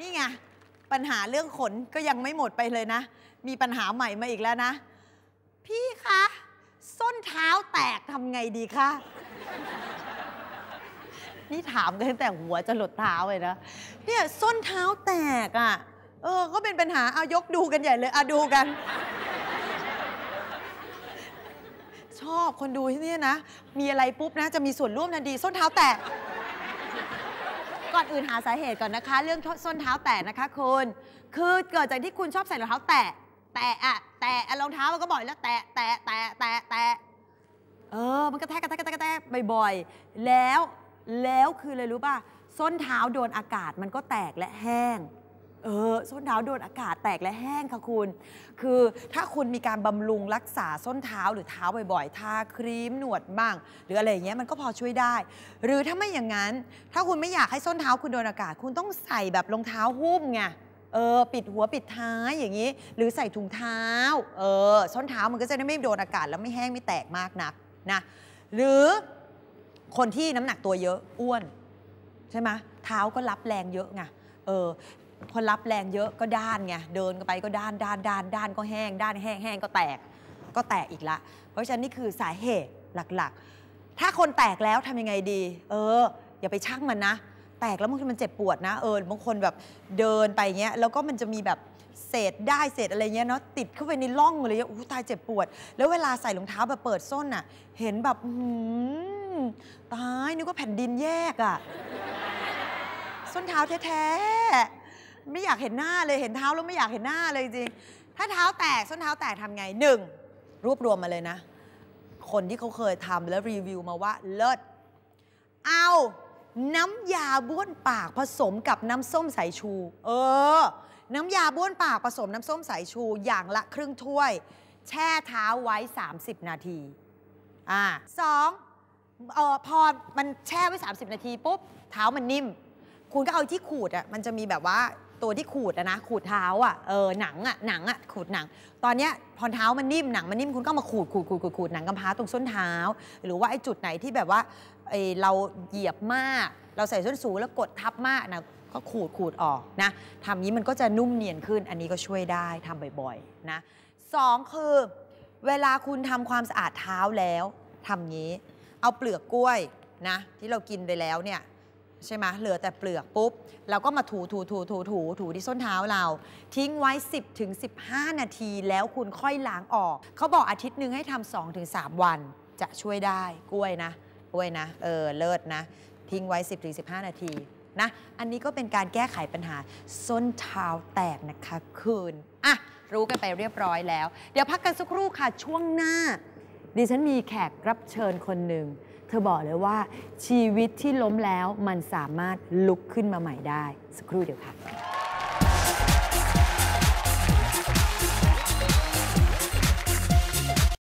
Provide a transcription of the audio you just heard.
นี่ไงปัญหาเรื่องขนก็ยังไม่หมดไปเลยนะ มีปัญหาใหม่มาอีกแล้วนะ พี่คะ ส้นเท้าแตกทำไงดีคะ นี่ถามกันตั้งแต่หัวจะหลดเท้าเลยนะ เนี่ยส้นเท้าแตกอะ่ะ เออ ก็เป็นปัญหา เอายกดูกันใหญ่เลยอาดูกัน ชอบคนดูที่นี่นะ มีอะไรปุ๊บนะ จะมีส่วนร่วมทันทีส้นเท้าแตก ก่อนอื่นหาสาเหตุก่อนนะคะ เรื่องส้นเท้าแตะนะคะคุณคือเกิดจากที่คุณชอบใส่รองเท้าแตะแตะอะแตะรองเท้ามันก็บ่อยแล้วแตะแตะแตะแตะแตะเออมันก็แทกกระแทกกระแทกกระแทกบ่อยๆแล้วแล้วคือเลยรู้ป่ะส้นเท้าโดนอากาศมันก็แตกและแห้ง เออส้นเท้าโดนอากาศแตกและแห้งค่ะคุณ คือถ้าคุณมีการบำรุงรักษาส้นเท้าหรือเท้าบ่อยๆ ทาครีมหนวดบ้าง หรืออะไรอย่างเงี้ยมันก็พอช่วยได้ หรือถ้าไม่อย่างนั้น ถ้าคุณไม่อยากให้ส้นเท้าคุณโดนอากาศ คุณต้องใส่แบบรองเท้าหุ้มไงเออปิดหัวปิดท้ายอย่างนี้ หรือใส่ถุงเท้าเออส้นเท้ามันก็จะได้ไม่โดนอากาศแล้วไม่แห้งไม่แตกมากนักนะหรือคนที่น้ำหนักตัวเยอะอ้วน ใช่ไหมเท้าก็รับแรงเยอะไงเออ พอรับแรงเยอะก็ด้านไงเดินไปก็ด้านด้านด้านด้านก็แห้ง ด้านแห้งแห้งก็แตก ก็แตกอีกละ เพราะฉะนั้นนี่คือสาเหตุหลักๆ ถ้าคนแตกแล้วทำยังไงดี เออ อย่าไปช่างมันนะ แตกแล้วบางทีมันเจ็บปวดนะเออบางคนแบบเดินไปเงี้ยแล้วก็มันจะมีแบบเศษได้เศษอะไรเงี้ยเนาะติดเข้าไปในร่องเลยอู้ตายเจ็บปวด แล้วเวลาใส่รองเท้าแบบเปิดส้นอะ เห็นแบบหือตายนึกว่าแผ่นดินแยกอะส้นเท้าแท้ๆ ไม่อยากเห็นหน้าเลยเห็นเท้าแล้วไม่อยากเห็นหน้าเลยจริง ถ้าเท้าแตกส้นเท้าแตกทำไงหนึ่งรวบรวมมาเลยนะ คนที่เขาเคยทำแล้วรีวิวมาว่าเลิศเอาน้ำยาบ้วนปากผสมกับน้ำส้มสายชู เออ น้ำยาบ้วนปากผสมน้ำส้มสายชูอย่างละครึ่งถ้วย แช่เท้าไว้ 30 นาที อ่าสองเออพอมันแช่ไว้ 30 นาทีปุ๊บ เท้ามันนิ่ม คุณก็เอาที่ขูดอะมันจะมีแบบว่า ตัวที่ขูดอะนะขูดเท้าอะเออหนังอะหนังอะขูดหนัง ตอนเนี้ยพอเท้ามันนิ่มหนังมันนิ่มคุณก็มาขูดขูดขูดขูดขูดหนังกำพร้าตรงส้นเท้า หรือว่าไอ้จุดไหนที่แบบว่าไอ้เราเหยียบมาก เราใส่ส้นสูงแล้วกดทับมากนะก็ขูดขูดออกนะทำนี้มันก็จะนุ่มเนียนขึ้น อันนี้ก็ช่วยได้ทำบ่อยๆนะสองคือ เวลาคุณทำความสะอาดเท้าแล้วทำงี้ เอาเปลือกกล้วยนะที่เรากินไปแล้วเนี่ย ใช่ไหมเหลือแต่เปลือกปุ๊บ เราก็มาถูถูถูถูถูถูที่ส้นเท้าเรา ทิ้งไว้ 10ถึง15 นาทีแล้วคุณค่อยล้างออก เขาบอกอาทิตย์หนึ่งให้ทำ2ถึง3วันจะช่วยได้กล้วยนะ กล้วยนะ เออ เลิศนะ ทิ้งไว้ 10ถึง15 นาทีนะ อันนี้ก็เป็นการแก้ไขปัญหา ส้นเท้าแตกนะคะคุณอะ รู้กันไปเรียบร้อยแล้ว เดี๋ยวพักกันสักครู่ค่ะช่วงหน้า ดิฉันมีแขกรับเชิญคนหนึ่ง เธอบอกเลยว่าชีวิตที่ล้มแล้วมันสามารถลุกขึ้นมาใหม่ได้ สักครู่เดียวค่ะ